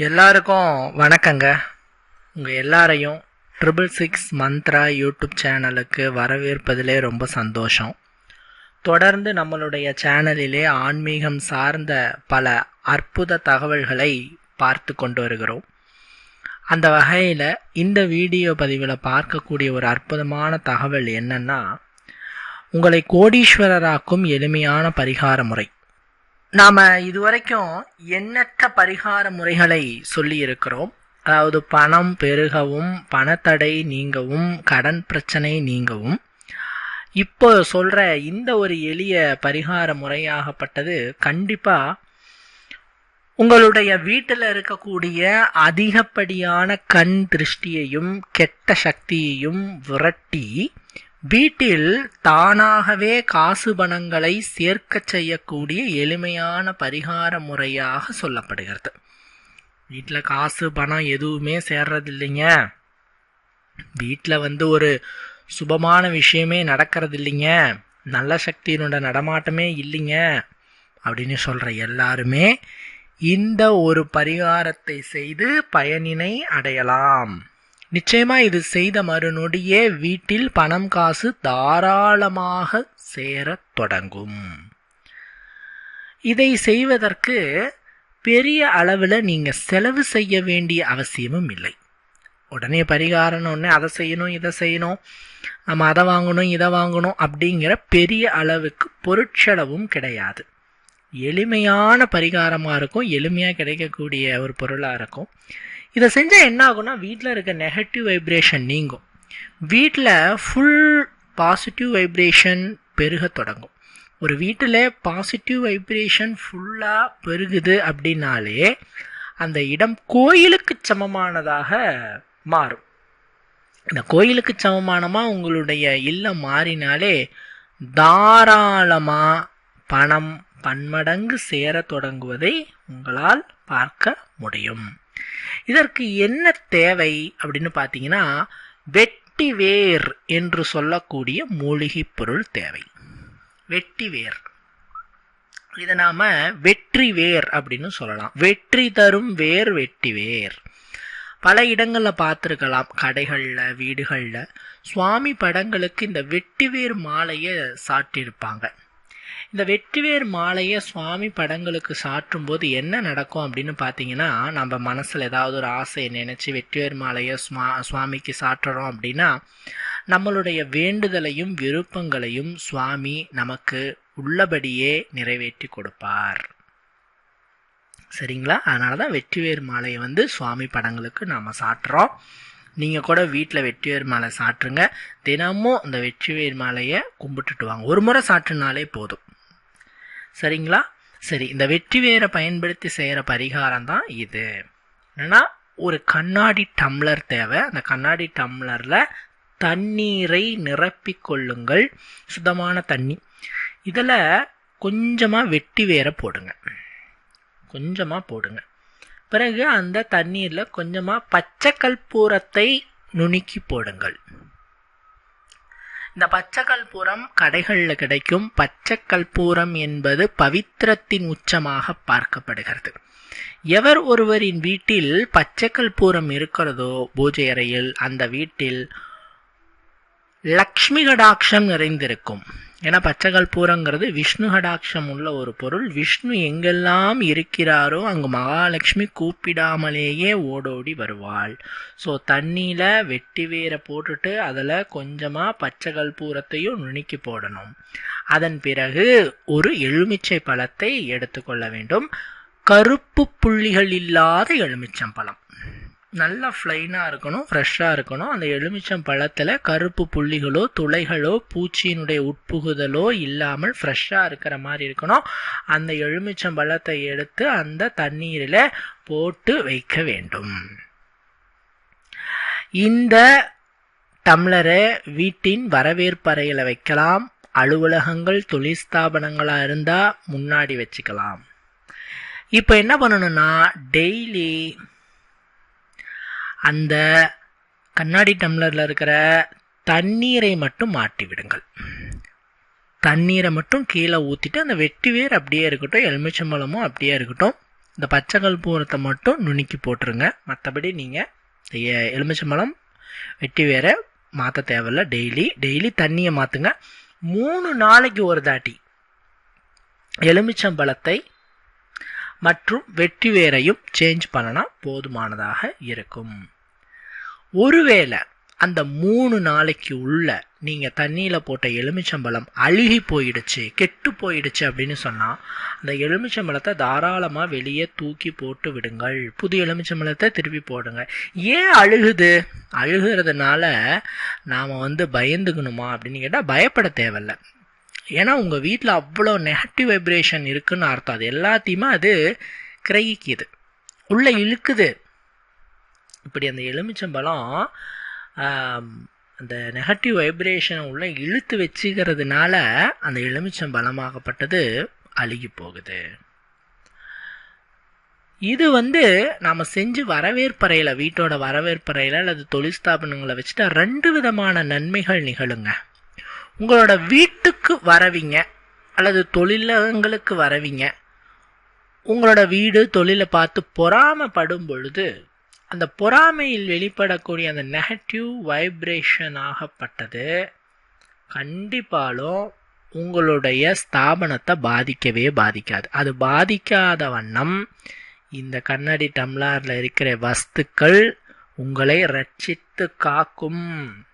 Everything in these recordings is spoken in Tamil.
எல்லாருக்கும் வணக்கங்க. உங்கள் எல்லாரையும் ட்ரிபிள் சிக்ஸ் மந்த்ரா யூடியூப் சேனலுக்கு வரவேற்பதிலே ரொம்ப சந்தோஷம். தொடர்ந்து நம்மளுடைய சேனலிலே ஆன்மீகம் சார்ந்த பல அற்புத தகவல்களை பார்த்து கொண்டு வருகிறோம். அந்த வகையில் இந்த வீடியோ பதிவில் பார்க்கக்கூடிய ஒரு அற்புதமான தகவல் என்னன்னா உங்களை கோடீஸ்வரராக்கும் எளிமையான பரிகார முறை நாம் இதுவரைக்கும் எண்ணற்ற பரிகார முறைகளை சொல்லி இருக்கிறோம் அதாவது பணம் பெருகவும் பணத்தடை நீங்கவும் கடன் பிரச்சனை நீங்கவும். இப்போ சொல்ற இந்த ஒரு எளிய பரிகார முறையாகப்பட்டது கண்டிப்பா உங்களுடைய வீட்டில் இருக்கக்கூடிய அதிகப்படியான கண் திருஷ்டியையும் கெட்ட சக்தியையும் விரட்டி வீட்டில் தானாகவே காசு பணங்களை சேர்க்கச் செய்யக்கூடிய எளிமையான பரிகார முறையாக சொல்லப்படுகிறது. வீட்டில் காசு பணம் எதுவுமே சேர்றதில்லைங்க. வீட்டில் வந்து ஒரு சுபமான விஷயமே நடக்கிறது இல்லைங்க நல்ல சக்தியினோட நடமாட்டமே இல்லைங்க. அப்படின்னு சொல்கிற எல்லாருமே இந்த ஒரு பரிகாரத்தை செய்து பயனினை அடையலாம். நிச்சயமா இது செய்த மறுநொடியே வீட்டில் பணம் காசு தாராளமாக சேரத் தொடங்கும். இதை செய்வதற்கு பெரிய அளவில் நீங்கள் செலவு செய்ய வேண்டிய அவசியமும் இல்லை. உடனே பரிகாரம் ஒன்று அதை செய்யணும் இதை செய்யணும் நம்ம அதை வாங்கணும் இதை வாங்கணும் அப்படிங்கிற பெரிய அளவுக்கு பொருட்செலவும் கிடையாது. எளிமையான பரிகாரமாக இருக்கும் எளிமையாக கிடைக்கக்கூடிய ஒரு பொருளாக இருக்கும். இதை செஞ்சால் என்ன ஆகும்னா வீட்டில் இருக்க நெகட்டிவ் வைப்ரேஷன் நீங்கும். வீட்டில் ஃபுல் பாசிட்டிவ் வைப்ரேஷன் பெருக தொடங்கும். ஒரு வீட்டில் பாசிட்டிவ் வைப்ரேஷன் ஃபுல்லாக பெருகுது அப்படின்னாலே அந்த இடம் கோயிலுக்கு சமமானதாக மாறும். இந்த கோயிலுக்கு சமமானமாக உங்களுடைய இல்லம் மாறினாலே தாராளமாக பணம் பன்மடங்கு சேர தொடங்குவதை உங்களால் பார்க்க முடியும். இதற்கு என்ன தேவை அப்படின்னு பார்த்தீங்கன்னா வெட்டி வேர் என்று சொல்லக்கூடிய மூலிகை பொருள் தேவை. வெட்டி வேர் இதை நாம வெற்றி வேர் அப்படின்னு சொல்லலாம். வெற்றி தரும் வேர் வெட்டி வேர் பல இடங்களில் பார்த்துருக்கலாம். கடைகளில் வீடுகளில். சுவாமி படங்களுக்கு இந்த வெட்டிவேர் மாலையை சாட்டியிருப்பாங்க. இந்த வெற்றிவேர் மாலையை சுவாமி படங்களுக்கு சாற்றும் போது என்ன நடக்கும் அப்படின்னு பார்த்தீங்கன்னா நம்ம மனசில் ஏதாவது ஒரு ஆசையை நினச்சி வெற்றிவேர் மாலையை சுவா சுவாமிக்கு சாற்றுறோம் அப்படின்னா நம்மளுடைய வேண்டுதலையும் விருப்பங்களையும் சுவாமி நமக்கு உள்ளபடியே நிறைவேற்றி கொடுப்பார். சரிங்களா? அதனால தான் வெற்றிவேர் மாலையை வந்து சுவாமி படங்களுக்கு நாம் சாட்டுறோம் நீங்கள் கூட வீட்டில் வெற்றிவேர் மாலை சாட்டுருங்க தினமும் இந்த வெற்றிவேர் மாலையை கும்பிட்டுட்டு வாங்க. ஒரு முறை சாட்டுனாலே போதும். சரிங்களா? சரி இந்த வெற்றி வேரை பயன்படுத்தி செய்கிற பரிகாரம் தான் இது. என்னன்னா ஒரு கண்ணாடி டம்ளர் தேவை. அந்த கண்ணாடி டம்ளரில் தண்ணீரை நிரப்பிக்கொள்ளுங்கள் சுத்தமான தண்ணி. இதில் கொஞ்சமாக வெட்டி வேற போடுங்க. கொஞ்சமாக போடுங்க. பிறகு அந்த தண்ணீரில் கொஞ்சமாக பச்சை கற்பூரத்தை நுணுக்கி போடுங்கள். இந்த பச்சை கற்பூரம் கடைகளில் கிடைக்கும் பச்சை கற்பூரம் என்பது பவித்திரத்தின் உச்சமாக பார்க்கப்படுகிறது. எவர் ஒருவரின் வீட்டில் பச்சை கற்பூரம் இருக்கிறதோ பூஜை அறையில் அந்த வீட்டில் லக்ஷ்மி கடாட்சம் நிறைந்திருக்கும். ஏன்னா பச்சை கற்பூரங்கிறது விஷ்ணு கடாட்சம் உள்ள ஒரு பொருள். விஷ்ணு எங்கெல்லாம் இருக்கிறாரோ அங்கு மகாலட்சுமி கூப்பிடாமலேயே ஓடோடி வருவாள். ஸோ தண்ணியில் வெட்டி வேரை போட்டுட்டு அதில் கொஞ்சமாக பச்சை கற்பூரத்தையும் நுணுக்கி போடணும். அதன் பிறகு ஒரு எலுமிச்சை பழத்தை எடுத்துக்கொள்ள வேண்டும். கருப்பு புள்ளிகள் இல்லாத எலுமிச்சம்பழம். நல்லா ஃப்ளைனாக இருக்கணும் ஃப்ரெஷ்ஷாக இருக்கணும். அந்த எலுமிச்சம் பழத்தில் கருப்பு புள்ளிகளோ துளைகளோ பூச்சியினுடைய உட்புகுதலோ இல்லாமல் ஃப்ரெஷ்ஷாக இருக்கிற மாதிரி இருக்கணும். அந்த எலுமிச்சம் பழத்தை எடுத்து அந்த தண்ணீரில் போட்டு வைக்க வேண்டும். இந்த டம்ளரை வீட்டின் வரவேற்பறையில் வைக்கலாம். அலுவலகங்கள் தொழில் ஸ்தாபனங்களாக இருந்தால் முன்னாடி வச்சுக்கலாம். இப்போ என்ன பண்ணணும்னா டெய்லி அந்த கண்ணாடி டம்ளரில் இருக்கிற தண்ணீரை மட்டும் மாட்டி விடுங்கள். தண்ணீரை மட்டும் கீழே ஊற்றிட்டு அந்த வெட்டி வேர் அப்படியே இருக்கட்டும் எலுமிச்சம்பழமும் அப்படியே இருக்கட்டும் இந்த பச்சை பூரத்தை மட்டும் நுணுக்கி போட்டுருங்க. மற்றபடி நீங்கள் எலுமிச்சம்பழம் வெட்டி வேரை மாற்ற தேவையில்ல. டெய்லி டெய்லி தண்ணியை மாற்றுங்க மூணு நாளைக்கு ஒரு தாட்டி எலுமிச்சம்பழத்தை மற்றும் வெற்றிவேரையும் சேஞ்ச் பண்ணனா போதுமானதாக இருக்கும். ஒருவேளை அந்த மூணு நாளைக்கு உள்ள நீங்கள் தண்ணியில் போட்ட எலுமிச்சம்பழம் அழுகி போயிடுச்சு கெட்டு போயிடுச்சு அப்படின்னு சொன்னால் அந்த எலுமிச்சம்பழத்தை தாராளமாக வெளியே தூக்கி போட்டு விடுங்கள். புது எலுமிச்சம்பழத்தை திருப்பி போடுங்க. ஏன் அழுகுது? அழுகிறதுனால நாம் வந்து பயந்துக்கணுமா அப்படின்னு கேட்டால் பயப்பட தேவையில்ல. ஏன்னா உங்கள் வீட்டில் அவ்வளோ நெகட்டிவ் வைப்ரேஷன் இருக்குதுன்னு அர்த்தம். அது எல்லாத்தையுமே அது கிரகிக்குது. உள்ளே இழுக்குது. இப்படி அந்த எலுமிச்சம்பழம் அந்த நெகட்டிவ் வைப்ரேஷனை உள்ளே இழுத்து வச்சுக்கிறதுனால அந்த எலுமிச்சம்பழமாகப்பட்டது அழுகி போகுது. இது வந்து நாம் செஞ்சு வரவேற்பறையில் வீட்டோட வரவேற்பறையில் அல்லது தொழில் ஸ்தாபனங்களை வச்சுட்டா ரெண்டு விதமான நன்மைகள் நிகழுங்க. உங்களோட வீட்டுக்கு வரவிங்க அல்லது தொழிலகங்களுக்கு வரவிங்க உங்களோட வீடு தொழிலை பார்த்து பொறாமப்படும் பொழுது அந்த பொறாமையில் வெளிப்படக்கூடிய அந்த நெகட்டிவ் வைப்ரேஷன் ஆகப்பட்டது கண்டிப்பாலும் உங்களுடைய ஸ்தாபனத்தை பாதிக்கவே பாதிக்காது. அது பாதிக்காத வண்ணம் இந்த கண்ணாடி டம்ளாரில் இருக்கிற வஸ்துக்கள் உங்களை ரட்சித்து காக்கும்.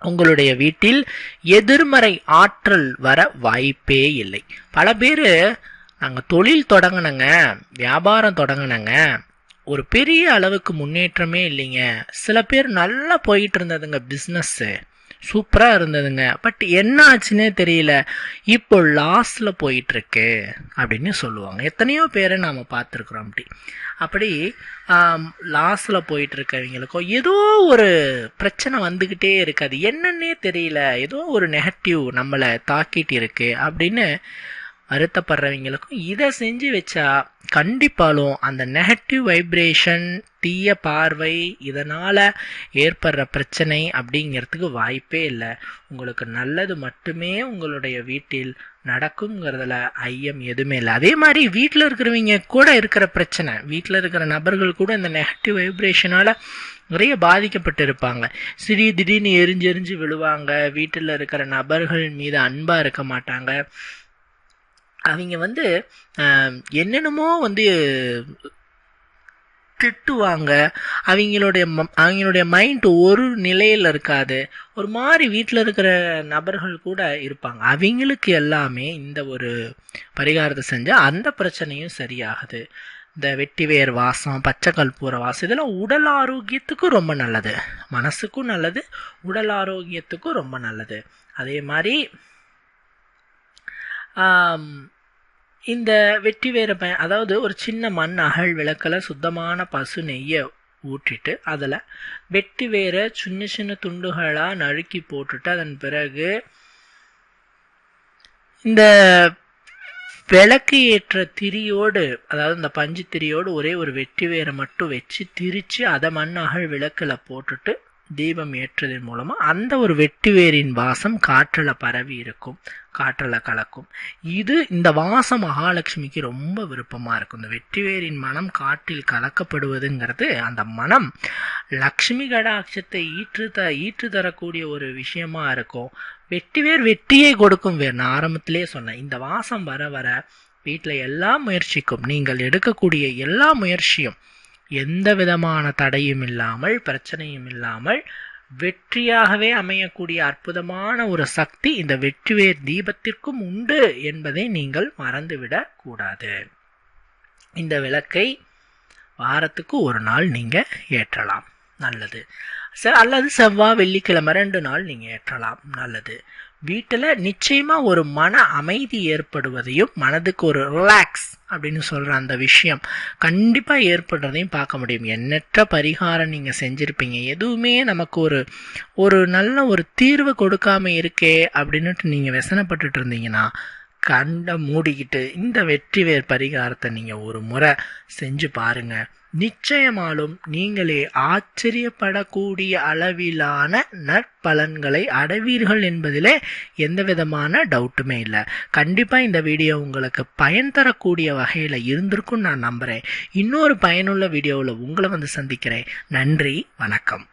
உங்களுடைய வீட்டில் எதிர்மறை ஆற்றல் வர வாய்ப்பே இல்லை. பல பேர் நாங்கள் தொழில் தொடங்கினங்க வியாபாரம் தொடங்கினங்க ஒரு பெரிய அளவுக்கு முன்னேற்றமே இல்லைங்க. சில பேர் நல்லா போயிட்டு இருந்ததுங்க பிஸ்னஸ்ஸு சூப்பராக இருந்ததுங்க. பட் என்ன ஆச்சுன்னே தெரியல. இப்போ லாஸ்டில் போயிட்டுருக்கு அப்படின்னு சொல்லுவாங்க. எத்தனையோ பேரை நாம் பார்த்துருக்குறோம் அப்படி. அப்படி லாஸில் போயிட்டுருக்கவங்களுக்கோ ஏதோ ஒரு பிரச்சனை வந்துக்கிட்டே இருக்காது என்னன்னே தெரியல. ஏதோ ஒரு நெகட்டிவ் நம்மளை தாக்கிட்டு இருக்குது அப்படின்னு வருத்தப்படுறவங்களுக்கும் இதை செஞ்சு வச்சா கண்டிப்பாலும் அந்த நெகட்டிவ் வைப்ரேஷன் தீய பார்வை இதனால் ஏற்படுற பிரச்சனை அப்படிங்கிறதுக்கு வாய்ப்பே இல்லை. உங்களுக்கு நல்லது மட்டுமே உங்களுடைய வீட்டில் நடக்குங்கிறதுல ஐயம் எதுவுமே இல்லை. அதே மாதிரி வீட்டில் இருக்கிறவங்க கூட இருக்கிற பிரச்சனை வீட்டில் இருக்கிற நபர்கள் கூட இந்த நெகட்டிவ் வைப்ரேஷனால் நிறைய பாதிக்கப்பட்டு இருப்பாங்க. சிறி திடீர்னு எரிஞ்செரிஞ்சு விழுவாங்க. வீட்டில் இருக்கிற நபர்கள் மீது அன்பாக இருக்க மாட்டாங்க. அவங்க வந்து என்னென்னமோ வந்து திட்டுவாங்க. அவங்களுடைய அவங்களுடைய மைண்ட் ஒரு நிலையில் இருக்காது. ஒரு மாதிரி வீட்டில் இருக்கிற நபர்கள் கூட இருப்பாங்க. அவங்களுக்கு எல்லாமே இந்த ஒரு பரிகாரத்தை செஞ்சால் அந்த பிரச்சனையும் சரியாகுது. இந்த வெட்டிவேர் வாசம் பச்சை கற்பூர வாசம் இதெல்லாம் உடல் ஆரோக்கியத்துக்கும் ரொம்ப நல்லது. மனசுக்கும் நல்லது உடல் ஆரோக்கியத்துக்கும் ரொம்ப நல்லது. அதே மாதிரி இந்த வெட்டி வேற அதாவது ஒரு சின்ன மண் அகல் விளக்கில் சுத்தமான பசு நெய்யை ஊற்றிட்டு அதில் வெட்டி வேற சின்ன சின்ன துண்டுகளாக நறுக்கி போட்டுட்டு அதன் பிறகு இந்த விளக்கு ஏற்ற திரியோடு அதாவது இந்த பஞ்சு திரியோடு ஒரே ஒரு வெட்டி வேரை மட்டும் வச்சு திரித்து அதை மண் அகல் விளக்கில் போட்டுட்டு தீபம் ஏற்றுவதன் மூலமாக அந்த ஒரு வெட்டுவேரின் வாசம் காற்றில் பரவி இருக்கும் காற்றில் கலக்கும். இது இந்த வாசம் மகாலட்சுமிக்கு ரொம்ப விருப்பமாக இருக்கும். இந்த வெட்டி வேரின் மனம் காற்றில் கலக்கப்படுவதுங்கிறது அந்த மனம். லக்ஷ்மி கடாட்சத்தை ஈற்று த ஈற்று தரக்கூடிய ஒரு விஷயமா இருக்கும். வெட்டி வேர் வெட்டியே கொடுக்கும் வேர். நான் ஆரம்பத்திலே சொன்னேன் இந்த வாசம் வர வர வீட்டில் எல்லா முயற்சிக்கும். நீங்கள் எடுக்கக்கூடிய எல்லா முயற்சியும் எந்த விதமான தடையும் இல்லாமல் பிரச்சனையும் இல்லாமல் வெற்றியாகவே அமையக்கூடிய அற்புதமான ஒரு சக்தி இந்த வெற்றிவேர் தீபத்திற்கும் உண்டு என்பதை நீங்கள் மறந்துவிடக் கூடாது. இந்த விளக்கை வாரத்துக்கு ஒரு நாள் நீங்கள் ஏற்றலாம். நல்லது. சார் அல்லது செவ்வாய் வெள்ளிக்கிழமை ரெண்டு நாள் நீங்கள் ஏற்றலாம். நல்லது. வீட்டில் நிச்சயமாக ஒரு மன அமைதி ஏற்படுவதையும் மனதுக்கு ஒரு ரிலாக்ஸ் அப்படின்னு சொல்கிற அந்த விஷயம் கண்டிப்பாக ஏற்படுறதையும் பார்க்க முடியும். எண்ணற்ற பரிகாரம் நீங்கள் செஞ்சுருப்பீங்க. எதுவுமே நமக்கு ஒரு ஒரு நல்ல ஒரு தீர்வு கொடுக்காம இருக்கே அப்படின்னுட்டு நீங்கள் व्यசனப்பட்டுட்டு இருந்தீங்கன்னா கண்ட மூடிக்கிட்டு இந்த வெற்றி வேர் பரிகாரத்தை நீங்கள் ஒரு முறை செஞ்சு பாருங்க. நிச்சயமாலும் நீங்களே ஆச்சரியப்படக்கூடிய அளவிலான நற்பலன்களை அடைவீர்கள் என்பதிலே எந்த விதமான டவுட்டுமே இல்லை. கண்டிப்பாக இந்த வீடியோ உங்களுக்கு பயன் தரக்கூடிய வகையில் இருந்திருக்கும் நான் நம்புகிறேன் இன்னொரு பயனுள்ள வீடியோவில் உங்களை வந்து சந்திக்கிறேன். நன்றி வணக்கம்.